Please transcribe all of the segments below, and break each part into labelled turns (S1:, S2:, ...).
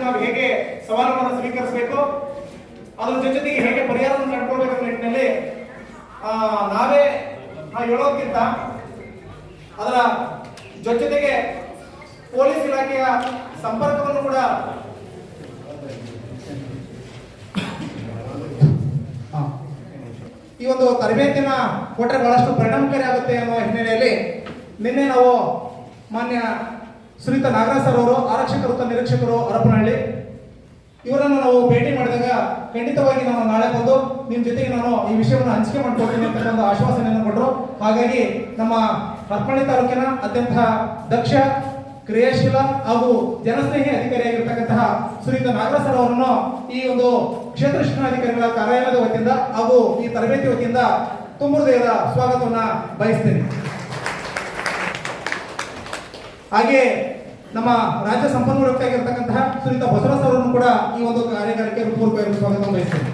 S1: ನಾವು ಹೇಗೆ ಸವಾಲುಗಳನ್ನು ಸ್ವೀಕರಿಸಬೇಕು? ಅದ್ರ ಜೊತೆಗೆ ಹೇಗೆ ಪರಿಹಾರವನ್ನು ಕಂಡುಕೊಳ್ಬೇಕು ನಿಟ್ಟಿನಲ್ಲಿ ನಾವೇ ಹೇಳೋದಕ್ಕಿಂತ ಅದರ ಜೊತೆಗೆ ಪೊಲೀಸ್ ಇಲಾಖೆಯ ಸಂಪರ್ಕವನ್ನು ಕೂಡ ಈ ಒಂದು ತರಬೇತಿನ ಕೊಟ್ಟರೆ ಬಹಳಷ್ಟು ಪರಿಣಾಮಕಾರಿ ಆಗುತ್ತೆ ಅನ್ನೋ ಹಿನ್ನೆಲೆಯಲ್ಲಿ ನಿನ್ನೆ ನಾವು ಮಾನ್ಯ ಶ್ರೀಯುತ ನಾಗರಾಜ್ ಸರ್ ಅವರು ಆರಕ್ಷಕ ವೃತ್ತ ನಿರೀಕ್ಷಕರು ಹರಪನಹಳ್ಳಿ ಇವರನ್ನು ನಾವು ಭೇಟಿ ಮಾಡಿದಾಗ ಖಂಡಿತವಾಗಿ ನಾನು ನಾಳೆ ಬಂದು ನಿಮ್ಮ ಜೊತೆಗೆ ನಾನು ಈ ವಿಷಯವನ್ನು ಹಂಚಿಕೆ ಮಾಡ್ಕೊಳ್ತೀನಿ ಅಂತಕ್ಕಂಥ ಆಶ್ವಾಸನೆಯನ್ನು ಕೊಟ್ಟರು ಹಾಗಾಗಿ ನಮ್ಮ ಹರಪನಹಳ್ಳಿ ತಾಲೂಕಿನ ಅತ್ಯಂತ ದಕ್ಷ, ಕ್ರಿಯಾಶೀಲ ಹಾಗೂ ಜನಸ್ನೇಹಿ ಅಧಿಕಾರಿಯಾಗಿರ್ತಕ್ಕಂತಹ ಶ್ರೀಯುತ ನಾಗರಾಜ್ ಸರ್ ಅವರನ್ನು ಈ ಒಂದು ಕ್ಷೇತ್ರ ಶಿಕ್ಷಣಾಧಿಕಾರಿಗಳ ಕಾರ್ಯಾಲಯದ ವತಿಯಿಂದ ಹಾಗೂ ಈ ತರಬೇತಿ ವತಿಯಿಂದ ತುಂಬ ಸ್ವಾಗತವನ್ನು ಸ್ವಾಗತವನ್ನ ಬಯಸ್ತೇನೆ. ಹಾಗೆ ನಮ್ಮ ರಾಜ್ಯ ಸಂಪನ್ಮೂಲ ವ್ಯಕ್ತಿಯಾಗಿರ್ತಕ್ಕಂತಹ ಶ್ರೀಯುತ ಬಸವರಾಜ್ ಅವರನ್ನು ಕೂಡ ಈ ಒಂದು ಕಾರ್ಯಾಗಾರಕ್ಕೆ ಪೂರ್ವಕವಾಗಿ ಸ್ವಾಗತ ಬಯಸ್ತೇನೆ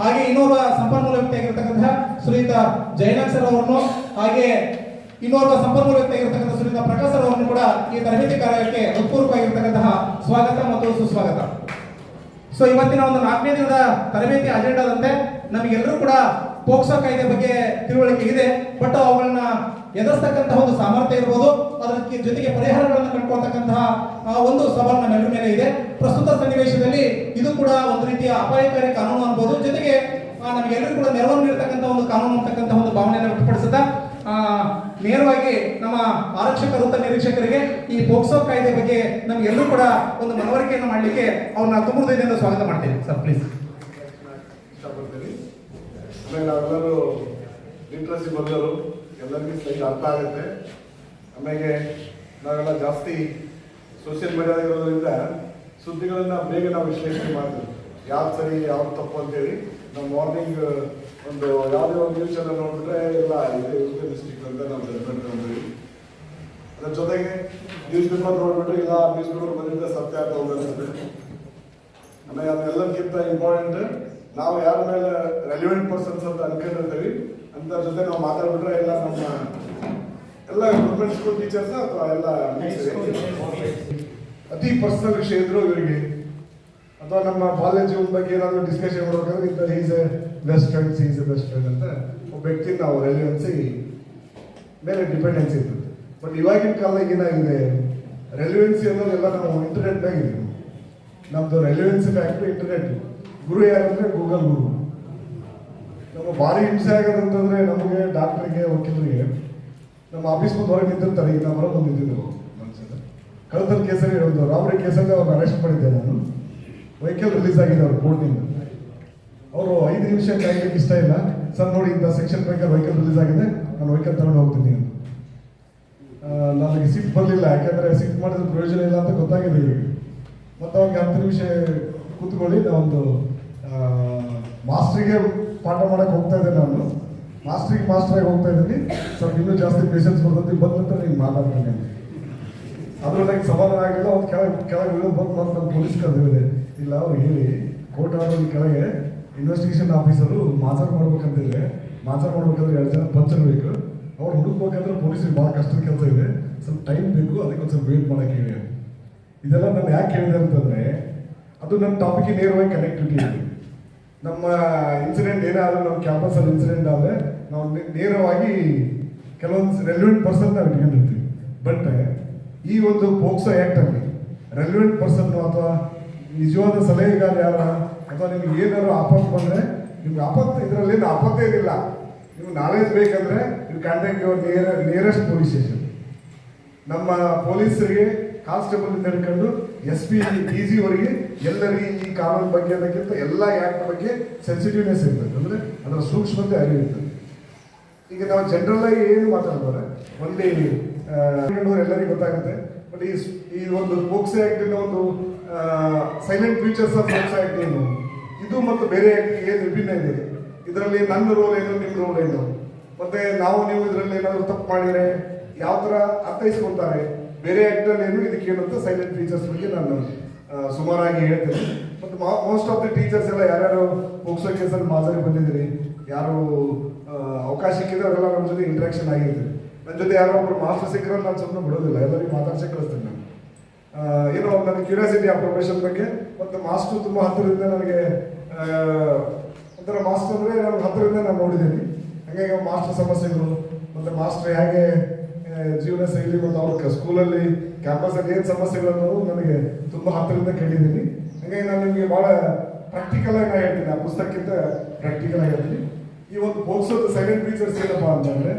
S1: ಹಾಗೆ ಇನ್ನೋರ್ವ ಸಂಪನ್ಮೂಲ ವ್ಯಕ್ತಿಯಾಗಿರ್ತಕ್ಕಂತಹ ಸುನೀತಾ ಜಯನಾಥ್ ಸರ್ ಅವರನ್ನು, ಹಾಗೆ ಇನ್ನೋರ್ವ ಸಂಪನ್ಮೂಲ ವ್ಯಕ್ತಿಯಾಗಿರ್ತಕ್ಕಂಥ ಸುನೀತಾ ಪ್ರಕಾಶ್ ಅವರನ್ನು ಕೂಡ ಈ ತರಬೇತಿ ಕಾರ್ಯಕ್ಕೆ ಹೃತ್ಪೂರ್ವಕವಾಗಿರ್ತಕ್ಕಂತಹ ಸ್ವಾಗತ ಮತ್ತು ಸುಸ್ವಾಗತ. ಸೊ ಇವತ್ತಿನ ಒಂದು ನಾಲ್ಕನೇ ದಿನದ ತರಬೇತಿ ಅಜೆಂಡಾದಂತೆ ನಮಗೆಲ್ಲರೂ ಕೂಡ ಪೋಕ್ಸೋ ಕಾಯ್ದೆ ಬಗ್ಗೆ ತಿಳುವಳಿಕೆ ಇದೆ. ಬಟ್ ಅವುಗಳನ್ನ ಎದುರಿಸ್ತಕ್ಕಂತಹ ಒಂದು ಸಾಮರ್ಥ್ಯ ಇರ್ಬೋದು. ಅದಕ್ಕೆ ಜೊತೆಗೆ ಪರಿಹಾರಗಳನ್ನು ಕಂಡುಕೊಳ್ತಕ್ಕಂತಹ ಒಂದು ಸವಾಲು ನಮ್ಮೆಲ್ಲರ ಮೇಲೆ ಇದೆ. ಪ್ರಸ್ತುತ ಸನ್ನಿವೇಶದಲ್ಲಿ ಇದು ಕೂಡ ಒಂದು ರೀತಿಯ ಅಪಾಯಕಾರಿ ಕಾನೂನು ಅನ್ಬೋದು. ಜೊತೆಗೆ ನಮಗೆಲ್ಲರೂ ಕೂಡ ನೆರವನ್ನು ನೀಡತಕ್ಕಂಥ ಒಂದು ಕಾನೂನು ಅಂತಕ್ಕಂಥ ಒಂದು ಭಾವನೆಯನ್ನು ವ್ಯಕ್ತಪಡಿಸುತ್ತಾ ಆ, ನೇರವಾಗಿ ನಮ್ಮ ವೃತ್ತ ನಿರೀಕ್ಷಕರಿಗೆ ಈ ಪೋಕ್ಸೋ ಕಾಯ್ದೆ ಬಗ್ಗೆ ನಮಗೆಲ್ಲರೂ ಕೂಡ ಒಂದು ಮನವರಿಕೆಯನ್ನು ಮಾಡಲಿಕ್ಕೆ ಅವ್ರನ್ನ ತುಂಬ ಹೃದಯದಿಂದ ಸ್ವಾಗತ ಮಾಡ್ತೇನೆ ಸರ್ ಪ್ಲೀಸ್
S2: ಇಷ್ಟಪಡ್ತೀನಿ. ಆಮೇಲೆ ಲಿಟ್ರಸಿ ಬಂದರು ಎಲ್ಲರಿಗೂ ಸರಿ ಅರ್ಥ ಆಗುತ್ತೆ. ಆಮೇಲೆ ನಾವೆಲ್ಲ ಜಾಸ್ತಿ ಸೋಷಿಯಲ್ ಮೀಡಿಯಾ ಇರೋದ್ರಿಂದ ಸುದ್ದಿಗಳನ್ನ ಬೇಗ ನಾವು ವಿಶ್ಲೇಷಣೆ ಮಾಡ್ತೀವಿ. ಯಾವ್ದು ಸರಿ ಯಾವ್ದು ತಪ್ಪು ಅಂತೇಳಿ. ನಾವು ಮಾರ್ನಿಂಗ್ ಒಂದು ಯಾವುದೇ ಒಂದು ನ್ಯೂಸ್ ಚಾನಲ್ ನೋಡಿದ್ರೆ ಎಲ್ಲ ಇದೆ ಡಿಸ್ಟಿಕ್ ಅಂತ ನಾವು ಜಡ್ಮೆಂಟ್ ತಗೊಂಡ್ವಿ ಅದ್ರ ಜೊತೆಗೆ ನ್ಯೂಸ್ ಪೇಪರ್ ನೋಡ್ಬಿಟ್ಟು ಇಲ್ಲ ನ್ಯೂಸ್ ಪೇಪರ್ ಬಂದಿದ್ದ ಸತ್ಯ ಅಂತ ಹೋಗುತ್ತೆ ಆಮೇಲೆ ಅದೆಲ್ಲಕ್ಕಿಂತ ಇಂಪಾರ್ಟೆಂಟ್ ನಾವು ಯಾರ ಮೇಲೆ ರೆಲಿವೆಂಟ್ ಪರ್ಸನ್ಸ್ ಅಂತ ಅನ್ಕೊಂಡಿರ್ತೀವಿ ಅಂತ ಜೊತೆ ನಾವು ಮಾತಾಡ್ಬಿಟ್ರೆ ಎಲ್ಲ ನಮ್ಮ ಎಲ್ಲ ಗೌರ್ಮೆಂಟ್ ಸ್ಕೂಲ್ ಟೀಚರ್ಸ್ ಅಥವಾ ಎಲ್ಲ ಅತಿ ಪರ್ಸನಲ್ ವಿಷಯ ಇದ್ರು ಇವರಿಗೆ. ಅಥವಾ ನಮ್ಮ ಬಾಲ್ಯ ಬಗ್ಗೆ ಏನಾದರೂ ಡಿಸ್ಕಷನ್ ಮಾಡ್ಬೇಕಾದ್ರೆ ಇಂಥ is a best friends is a best friend ಅಂತ ಒಬ್ಬ ವ್ಯಕ್ತಿ ನಾವು ರೆಲಿವೆನ್ಸಿ ಮೇಲೆ ಡಿಪೆಂಡೆನ್ಸಿ ಇರ್ತದೆ ಬಟ್ ಇವಾಗಿನ ಕಾಲದಾಗ ಏನಾಗಿದೆ? ರೆಲಿವೆನ್ಸಿ ಅನ್ನೋದೆಲ್ಲ ನಾವು ಇಂಟರ್ನೆಟ್ನಾಗ ಇದೀವಿ ನಮ್ದು ರೆಲಿವೆನ್ಸಿ ಫ್ಯಾಕ್ಟ್ರಿ ಇಂಟರ್ನೆಟ್ ಗುರು ಯಾರಂದ್ರೆ ಗೂಗಲ್ ಗುರು. ನಮ್ಮ ಭಾರಿ ಹಿಂಸೆ ಆಗೋದಂತಂದ್ರೆ ನಮಗೆ ಡಾಕ್ಟರ್ಗೆ ವಕೀಲರಿಗೆ ನಮ್ಮ ಆಫೀಸ್ ಮುಂದೆ ಹೊರಗೆ ನಿಂತಿರ್ತಾರೆ. ಈಗ ನಾವು ಹೊರಗೆ ಬಂದಿದ್ದು ಮನುಷ್ಯನ ಕಳ್ತನ ಕೇಸಲ್ಲಿ ಒಂದು ರಾಬರಿ ಕೇಸಲ್ಲಿ ಅವ್ರನ್ನ ಅರೆಸ್ಟ್ ಮಾಡಿದ್ದೆ ನಾನು. ವೆಹಿಕಲ್ ರಿಲೀಸ್ ಆಗಿದೆ ಅವ್ರ ಕೋರ್ಟಿಂದ ಅವರು ಐದು ನಿಮಿಷ ಕಾಯ್ಲಿಕ್ಕೆ ಇಷ್ಟ ಇಲ್ಲ. ಸರ್ ನೋಡಿ ಇಂಥ ಸೆಕ್ಷನ್ ಪ್ರಕಾರ ವೆಹಿಕಲ್ ರಿಲೀಸ್ ಆಗಿದೆ. ನಾನು ವೆಹಿಕಲ್ ತಗೊಂಡು ಹೋಗ್ತೀನಿ ಅಂತ. ನನಗೆ ಸಿಟ್ ಬರಲಿಲ್ಲ, ಯಾಕಂದ್ರೆ ಸಿಟ್ ಮಾಡಿದ್ರೆ ಪ್ರಯೋಜನ ಇಲ್ಲ ಅಂತ ಗೊತ್ತಾಗಿದೆ ಈಗ. ಮತ್ತೆ ಅವಾಗ ಹತ್ತು ನಿಮಿಷ ಕೂತ್ಕೊಳ್ಳಿ ನಾವೊಂದು ಮಾಸ್ಟ್ರಿಗೆ ಪಾಠ ಮಾಡಕ್ಕೆ ಹೋಗ್ತಾ ಇದ್ದೆ ನಾನು. ಮಾಸ್ಟ್ರಿಗೆ ಮಾಸ್ಟ್ರಾಗಿ ಹೋಗ್ತಾ ಇದ್ದೀನಿ. ಸ್ವಲ್ಪ ಇನ್ನೂ ಜಾಸ್ತಿ ಪೇಷನ್ಸ್ ಬರ್ತದೆ. ಬಂದ ನಂತರ ನೀವು ಮಾತಾಡ್ತೀನಿ ಅದ್ರ ನಂಗೆ ಸಮಾಧಾನ ಆಗಿಲ್ಲ ಅವ್ನು ಕೆಳಗೆ ಕೆಳಗೆ ಇಳಿದು ಬಂದು ಮತ್ತು ನಾನು ಪೊಲೀಸ್ ಕರೆದಿದೆ ಇಲ್ಲ, ಅವ್ರು ಹೇಳಿ ಕೋರ್ಟ್ ಆರ್ಡರ್ ಕೆಳಗೆ ಇನ್ವೆಸ್ಟಿಗೇಷನ್ ಆಫೀಸರು ಮಾಜರ್ ಮಾಡ್ಬೇಕಂತಿದ್ರೆ ಮಾಜರ್ ಮಾಡ್ಬೇಕಂದ್ರೆ ಎರಡು ಜನ ಪಂಚರ್ ಬೇಕು. ಅವ್ರು ಹುಡುಕ್ಬೇಕಂದ್ರೆ ಪೊಲೀಸರಿಗೆ ಭಾಳ ಕಷ್ಟದ ಕೆಲಸ ಇದೆ. ಸ್ವಲ್ಪ ಟೈಮ್ ಬೇಕು, ಅದಕ್ಕೆ ಒಂದು ಸ್ವಲ್ಪ ವೇಟ್ ಮಾಡಕ್ಕೆ ಹೇಳಿ. ಇದೆಲ್ಲ ನಾನು ಯಾಕೆ ಹೇಳಿದೆ ಅಂತಂದ್ರೆ, ಅದು ನನ್ನ ಟಾಪಿಕ್ಗೆ ನೇರವಾಗಿ ಕನೆಕ್ಟ್ ಇದೆ ನಮ್ಮ ಇನ್ಸಿಡೆಂಟ್ ಏನಾದರೂ ನಮ್ಮ ಕ್ಯಾಂಪಸಲ್ಲಿ ಇನ್ಸಿಡೆಂಟ್ ಆದರೆ, ನಾವು ನೇರವಾಗಿ ಕೆಲವೊಂದು ರೆಲಿವೆಂಟ್ ಪರ್ಸನ್ ನಾವು ಇಟ್ಕೊಂಡಿರ್ತೀವಿ ಬಟ್ ಈ ಒಂದು ಪೋಕ್ಸೋ ಆ್ಯಕ್ಟಲ್ಲಿ ರೆಲಿವೆಂಟ್ ಪರ್ಸನ್ ಅಥವಾ ನಿಜವಾದ ಸಲಹೆಗಾರ ಯಾರ, ಅಥವಾ ನಿಮ್ಗೆ ಏನಾದ್ರು ಆಪತ್ತು ಬಂದ್ರೆ, ನಿಮ್ಗೆ ಆಪತ್ತು, ಇದರಲ್ಲಿ ಏನು ಆಪತ್ತೇ ಏನಿಲ್ಲ ನಿಮ್ಗೆ ನಾಲೆಜ್ ಬೇಕಂದ್ರೆ ನೀವು contact your near nearest police station ನಮ್ಮ ಪೊಲೀಸರಿಗೆ ಕಾನ್ಸ್ಟೇಬಲ್ ಹಿಡ್ಕೊಂಡು ಎಸ್ ಪಿ ಡಿ ಜಿ ಅವರಿಗೆ ಎಲ್ಲರಿಗೆ ಈ ಕಾನೂನು ಬಗ್ಗೆ ಅನ್ನೋಕ್ಕಿಂತ ಎಲ್ಲ ಆ್ಯಕ್ಟ್ ಬಗ್ಗೆ ಸೆನ್ಸಿಟಿವ್ನೆಸ್ ಇರ್ತದೆ. ಅಂದರೆ ಅದರ ಸೂಕ್ಷ್ಮತೆ ಅರಿವಿರ್ತದೆ ಈಗ ನಾವು ಜನರಲ್ ಆಗಿ ಏನು ಮಾತಾಡ್ತಾರೆ ಒಂದೇ ಎಲ್ಲರಿಗೂ ಗೊತ್ತಾಗುತ್ತೆ. ಬಟ್ ಈ ಈ ಒಂದು ಪೋಕ್ಸೋ ಆ್ಯಕ್ಟಿನ ಒಂದು silent futures of POCSO act ಏನು? ಇದು ಮತ್ತು ಬೇರೆ ಆಕ್ಟ್ ಏನು ವಿಭಿನ್ನ ಇದೆ? ಇದರಲ್ಲಿ ನನ್ನ ರೋಲ್ ಏನು ನಿಮ್ಮ ರೋಲ್ ಏನು? ಮತ್ತೆ ನಾವು, ನೀವು ಇದರಲ್ಲಿ ಏನಾದರೂ ತಪ್ಪು ಮಾಡಿದ್ರೆ ಯಾವ ಥರ ಅರ್ಥೈಸ್ಕೊಳ್ತಾರೆ? ಬೇರೆ ಆಕ್ಟಲ್ಲಿ ಏನು ಇದಕ್ಕೆ ಏನಂತ ಸೈಲೆಂಟ್ ಟೀಚರ್ಸ್ ಬಗ್ಗೆ ನಾನು ಸುಮಾರಾಗಿ ಹೇಳ್ತೇನೆ. ಮತ್ತು ಮೋಸ್ಟ್ ಆಫ್ ದಿ ಟೀಚರ್ಸ್ ಎಲ್ಲ ಯಾರ್ಯಾರು ಹೋಗ್ಸೋ ಕೇಸಲ್ಲಿ ಮಾತಾಡಿ ಬಂದಿದ್ರಿ, ಯಾರು ಅವಕಾಶಕ್ಕಿದ್ರೆ ಅವರೆಲ್ಲ ನಮ್ಮ ಜೊತೆ ಇಂಟ್ರಾಕ್ಷನ್ ಆಗಿರ್ತದೆ ನನ್ನ ಜೊತೆ ಯಾರೋ ಒಬ್ರು ಮಾಸ್ಟರ್ ಸಿಕ್ಕರೆ ನಾನು ಸುಮ್ಮನೆ ಬಿಡೋದಿಲ್ಲ, ಎಲ್ಲರಿಗೂ ಮಾತಾಡ್ಸಕ್ಕೆ ಕಳಿಸ್ತೀನಿ ನಾನು. ಏನೋ ನನ್ನ ಕ್ಯೂರಿಯಾಸಿಟಿ ಆ ಪ್ರೊಫೆಷನ್ ಬಗ್ಗೆ, ಮತ್ತು ಮಾಸ್ಟರ್ ತುಂಬ ಹತ್ತಿರದಿಂದ ನನಗೆ ಒಂಥರ ಮಾಸ್ಟರ್ ಅಂದರೆ ನಾನು ಹತ್ತಿರದಿಂದ ನಾನು ನೋಡಿದ್ದೀನಿ. ಹಾಗಾಗಿ ಮಾಸ್ಟರ್ ಸಮಸ್ಯೆಗಳು, ಮತ್ತು ಮಾಸ್ಟರ್ ಹೇಗೆ ಜೀವನ ಶೈಲಿ ಮತ್ತು ಅವ್ರ ಸ್ಕೂಲಲ್ಲಿ ಕ್ಯಾಂಪಸಲ್ಲಿ ಏನು ಸಮಸ್ಯೆಗಳನ್ನು ನನಗೆ ತುಂಬ ಹತ್ತಿರದಿಂದ ಕೇಳಿದ್ದೀನಿ. ಹಾಗಾಗಿ ನಾನು ನಿಮಗೆ ಭಾಳ ಪ್ರಾಕ್ಟಿಕಲ್ ಆಗಿ ನಾನು ಹೇಳ್ತೀನಿ. ಆ ಪುಸ್ತಕಕ್ಕಿಂತ ಪ್ರಾಕ್ಟಿಕಲ್ ಆಗಿ ಹೇಳ್ತೀನಿ. ಈ ಒಂದು ಪೋಕ್ಸೋದ ಸೆಕೆಂಡ್ ಫೀಚರ್ಸ್ ಏನಪ್ಪ ಅಂತಂದರೆ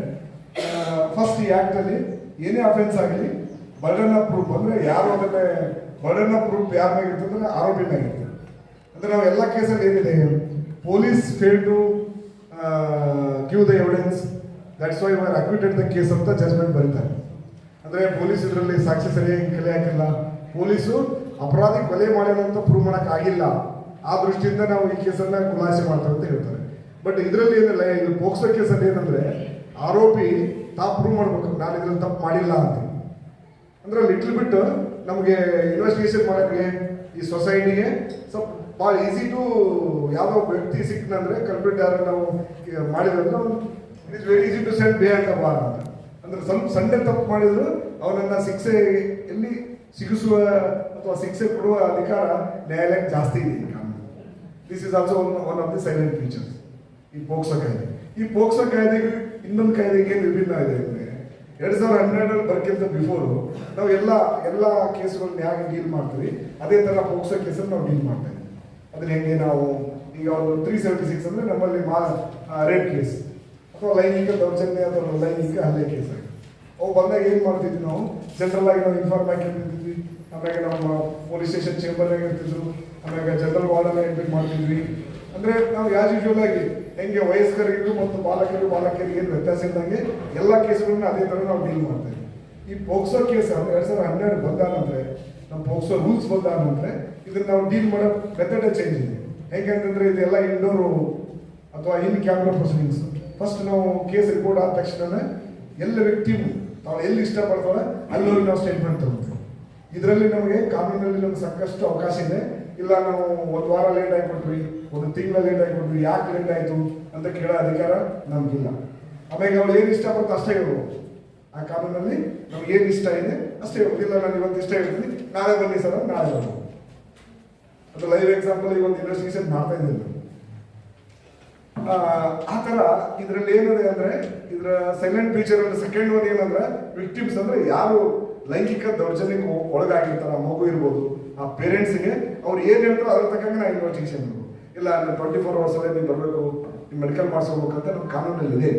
S2: ಫಸ್ಟ್ ಈ ಆ್ಯಕ್ಟಲ್ಲಿ ಏನೇ ಅಫೆನ್ಸ್ ಆಗಲಿ ಬರ್ಡನ್ ಆಫ್ ಪ್ರೂಫ್ ಅಂದರೆ ಯಾರು ಅದನ್ನೇ ಬರ್ಡನ್ ಆಫ್ ಪ್ರೂಫ್ ಯಾರ ಮೇಲೆ ಅಂದರೆ ಆರೋಪಿ ಅಂದರೆ ನಾವು ಎಲ್ಲ ಕೇಸಲ್ಲಿ ಏನಿದೆ police fail to the the That's that's why are acquitted the case ಅಂತ ಜಜ್ಮೆಂಟ್ ಬರೀತಾರೆ. ಅಂದರೆ ಪೊಲೀಸ್ ಇದರಲ್ಲಿ ಸಾಕ್ಷಿ ಸರಿಯಾಗಿ ಕಲೆ ಹಾಕಿಲ್ಲ. ಪೊಲೀಸು ಅಪರಾಧಿ ಕೊಲೆ ಮಾಡ್ಯಾನ ಅಂತ ಪ್ರೂವ್ ಮಾಡಕ್ ಆಗಿಲ್ಲ. ಆ ದೃಷ್ಟಿಯಿಂದ ನಾವು ಈ ಕೇಸನ್ನ ಖುಲಾಸೆ ಮಾಡ್ತಾರೆ ಅಂತ ಹೇಳ್ತಾರೆ. ಬಟ್ ಇದರಲ್ಲಿ ಏನಿಲ್ಲ, ಇದು ಪೋಕ್ಸೋ ಕೇಸಲ್ಲಿ ಏನಂದ್ರೆ ಆರೋಪಿ ತಾ ಪ್ರೂವ್ ಮಾಡ್ಬೇಕು, ನಾನು ಇದ್ರಲ್ಲಿ ತಪ್ಪು ಮಾಡಿಲ್ಲ ಅಂತ. ಅಂದ್ರೆ ಲಿಟ್ಲ್ ಬಿಟ್ಟು ನಮಗೆ ಇನ್ವೆಸ್ಟಿಗೇಷನ್ ಮಾಡೋಕ್ಕೆ ಈ ಸೊಸೈಟಿಗೆ ಸ್ವಲ್ಪ ಭಾಳ ಈಸಿ ಟು ಯಾವುದೋ ವ್ಯಕ್ತಿ ಸಿಕ್ಕನಂದ್ರೆ ಕಂಪ್ಯೂಟರ್ ನಾವು ಮಾಡಿದ್ರೆ it is very easy to send ಬೇ ಅಂತ ಬಾರ್ ಅಂತ. ಅಂದ್ರೆ ಸ್ವಲ್ಪ ಸಣ್ಣ ತಪ್ಪು ಮಾಡಿದ್ರು, ಅವನನ್ನ ಶಿಕ್ಷೆ ಎಲ್ಲಿ ಸಿಗಿಸುವ ಅಥವಾ ಶಿಕ್ಷೆ ಕೊಡುವ ಅಧಿಕಾರ ನ್ಯಾಯಾಲಯಕ್ಕೆ ಜಾಸ್ತಿ ಇದೆ ಈ ಕಾನೂನು this is also one one of the silent features ಈ ಪೋಕ್ಸೋ ಕಾಯ್ದೆ. ಈ ಪೋಕ್ಸೋ ಕಾಯ್ದೆಗೂ ಇನ್ನೊಂದು ಕಾಯ್ದೆಗೆ ಏನು ವಿಭಿನ್ನ ಇದೆ ಅಂದರೆ, ಎರಡು ಸಾವಿರದ ಹನ್ನೆರಡರಲ್ಲಿ ಬರ್ಕಿಂತ ಬಿಫೋರು ನಾವು ಎಲ್ಲ ಎಲ್ಲ ಕೇಸುಗಳನ್ನ ಹೇಗೆ ಡೀಲ್ ಮಾಡ್ತೀವಿ. ಅದೇ ಥರ ಪೋಕ್ಸೋ ಕೇಸನ್ನು ನಾವು ಡೀಲ್ ಮಾಡ್ತಾ ಅದನ್ನ ಹೆಂಗೆ ನಾವು ಈಗ ಒಂದು ತ್ರೀ ಸೆವೆಂಟಿ ಸಿಕ್ಸ್ ಅಂದರೆ ನಮ್ಮಲ್ಲಿ ಮಾ ರೇಪ್ ಕೇಸ್ ಅಥವಾ ಲೈಂಗಿಕ ದೌರ್ಜನ್ಯ ಅಥವಾ ಲೈಂಗಿಕ ಹಲ್ಲೆ ಕೇಸ್ ಅವು ಬಂದಾಗ ಏನು ಮಾಡ್ತಿದ್ವಿ ನಾವು? ಜನರಲ್ ಆಗಿ ನಾವು ಇನ್ಫಾರ್ಮ್ ಆಗಿರ್ತಿದ್ವಿ ಆಮೇಲೆ ನಮ್ಮ ಪೊಲೀಸ್ ಸ್ಟೇಷನ್ ಚೇಂಬರ್ನಾಗ ಇರ್ತಿದ್ರು. ಆಮೇಲೆ ಜನರಲ್ ವಾರ್ಡನ್ನ ಎಂಟ್ರಿ ಮಾಡ್ತಿದ್ವಿ. ಅಂದ್ರೆ ನಾವು ಯಾಸ್ ಯೂಶುವಲ್ ಆಗಿ ಹೆಂಗೆ ವಯಸ್ಕರಿಗೂ ಮತ್ತು ಬಾಲಕರು ಬಾಲಕಿಯರಿಗೆ ಏನು ವ್ಯತ್ಯಾಸ ಇದ್ದಂಗೆ ಎಲ್ಲ ಕೇಸ್ಗಳನ್ನ ಅದೇ ಥರ ನಾವು ಡೀಲ್ ಮಾಡ್ತೇವೆ ಈ ಪೋಕ್ಸೋ ಕೇಸ್ ಅಂದ್ರೆ ಎರಡ್ ಸಾವಿರದ ಹನ್ನೆರಡು ಬಂದ ನಮ್ಮ ಪೋಕ್ಸೋ ರೂಲ್ಸ್ ಬಂದ ನಂತರ ಇದನ್ನ ನಾವು ಡೀಲ್ ಮಾಡೋ ಮೆಥಡ್ ಚೇಂಜ್ ಇದೆ. ಹೇಗೆಂತಂದ್ರೆ ಇದೆಲ್ಲ ಇಂಡೋರು ಅಥವಾ ಇನ್ ಕ್ಯಾಮ್ರಾ ಪ್ರೊಸೀಡಿಂಗ್ಸ್ ಫಸ್ಟ್ ನಾವು ಕೇಸ್ ರಿಪೋರ್ಟ್ ಆದ ತಕ್ಷಣ ಎಲ್ಲ ವ್ಯಕ್ತಿ ತಾವು ಎಲ್ಲಿ ಇಷ್ಟಪಡ್ತಾಳೆ ಅಲ್ಲಿ ಹೋಗಿ ನಾವು ಸ್ಟೇಟ್ಮೆಂಟ್ ತಗೊಳ್ತೀವಿ ಇದರಲ್ಲಿ ನಮಗೆ ಕಾನೂನಲ್ಲಿ ನಮ್ಗೆ ಸಾಕಷ್ಟು ಅವಕಾಶ ಇದೆ. ಇಲ್ಲ ನಾವು ಒಂದು ವಾರ ಲೇಟ್ ಕೊಟ್ವಿ ಒಂದು ತಿಂಗಳ ಲೇಟ್ ಕೊಟ್ವಿ ಯಾಕೆ ಲೇಟ್ ಆಯಿತು ಅಂತ ಕೇಳೋ ಅಧಿಕಾರ ನಮಗಿಲ್ಲ. ಆಮೇಲೆ ಅವ್ಳು ಏನು ಇಷ್ಟಪಟ್ಟು ಅಷ್ಟೇ ಹೇಳ್ಬೋದು. ಆ ಕಾನೂನಲ್ಲಿ ನಮ್ಗೆ ಏನು ಇಷ್ಟ ಇದೆ ಅಷ್ಟೇ ಇಲ್ಲ, ನಾನು ಇವತ್ತು ಇಷ್ಟ ಹೇಳ್ತೀನಿ, ನಾಳೆ ಬನ್ನಿ ಸರ್ ನಾಳೆ ಬರ್ಬೋದು ಅದು ಲೈವ್ ಎಕ್ಸಾಂಪಲ್ ಈಗ ಇನ್ವೆಸ್ಟಿಗೇಷನ್ ಮಾಡ್ತಾ ಇದ್ದೀನಿ. ಆ, ತರ ಇದರಲ್ಲಿ ಏನಿದೆ ಅಂದ್ರೆ ಇದರ ಸೈಲೆಂಟ್ ಫೀಚರ್ ಸೆಕೆಂಡ್ ಒನ್ ಏನಂದ್ರೆ ವಿಕ್ಟಿಮ್ಸ್ ಅಂದ್ರೆ ಯಾರು ಲೈಂಗಿಕ ದೌರ್ಜನ್ಯಕ್ಕೆ ಒಳಗಾಗಿರ್ತಾರ ಮಗು ಇರ್ಬೋದು ಆ ಪೇರೆಂಟ್ಸ್ಗೆ ಅವ್ರು ಏನು ಹೇಳ್ತಾರೋ ಅದ್ರ ತಕ್ಕಂಗೆ ನಾವು ಇನ್ವೆಸ್ಟಿಗೇಷನ್ ಇಲ್ಲ ಅಂದ್ರೆ ಟ್ವೆಂಟಿ ಫೋರ್ ಅವರ್ಸ್ ಅಲ್ಲೇ ನೀವು ಬರಬೇಕು ನೀವು ಮೆಡಿಕಲ್ ಮಾಡಿಸ್ಕೋಬೇಕಂತ ನಮ್ಮ ಕಾನೂನಲ್ಲಿ ಇದೆ.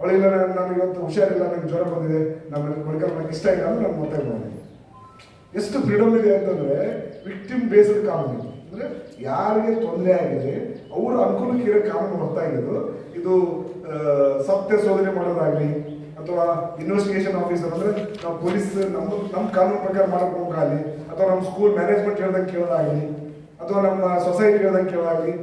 S2: ಅವಳಿಲ್ಲ ನಾನು ಇವತ್ತು ಹುಷಾರಿಲ್ಲ ನನಗೆ ಜ್ವರ ಬಂದಿದೆ ನಾನು ಮೆಡಿಕಲ್ ಮಾಡಕ್ಕೆ ಇಷ್ಟ ಇಲ್ಲ ಅಂದ್ರೆ ನಾನು ಮಾತಾಡ್ಬೋದು ಎಷ್ಟು ಫ್ರೀಡಮ್ ಇದೆ ಅಂತಂದ್ರೆ ವಿಕ್ಟಿಮ್ ಬೇಸ್ಡ್ ಕಾನೂನು. ಅಂದರೆ ಯಾರಿಗೆ ತೊಂದರೆ ಆಗಿದೆ, ಅವರ ಅನುಕೂಲಕ್ಕೆ ಇರೋ ಕಾನೂನು ಹೊರತಾಗಿದ್ದು ಇದು ಸತ್ಯ ಶೋಧನೆ ಮಾಡೋದಾಗಲಿ ಅಥವಾ ಇನ್ವೆಸ್ಟಿಗೇಷನ್ ಆಫೀಸರ್ ಅಂದ್ರೆ ನಾವು ಪೊಲೀಸ್ ನಮ್ಮ ನಮ್ಮ ಕಾನೂನು ಪ್ರಕಾರ ಮಾಡಕ್ ಹೋಗಾಗಲಿ ಅಥವಾ ನಮ್ಮ ಸ್ಕೂಲ್ ಮ್ಯಾನೇಜ್ಮೆಂಟ್ ಹೇಳ್ದಂಗೆ ಕೇಳೋದಾಗ್ಲಿ, ಅಥವಾ ನಮ್ಮ ಸೊಸೈಟಿ ಹೇಳ್ದಂಗೆ ಕೇಳೋದಾಗ್ಲಿ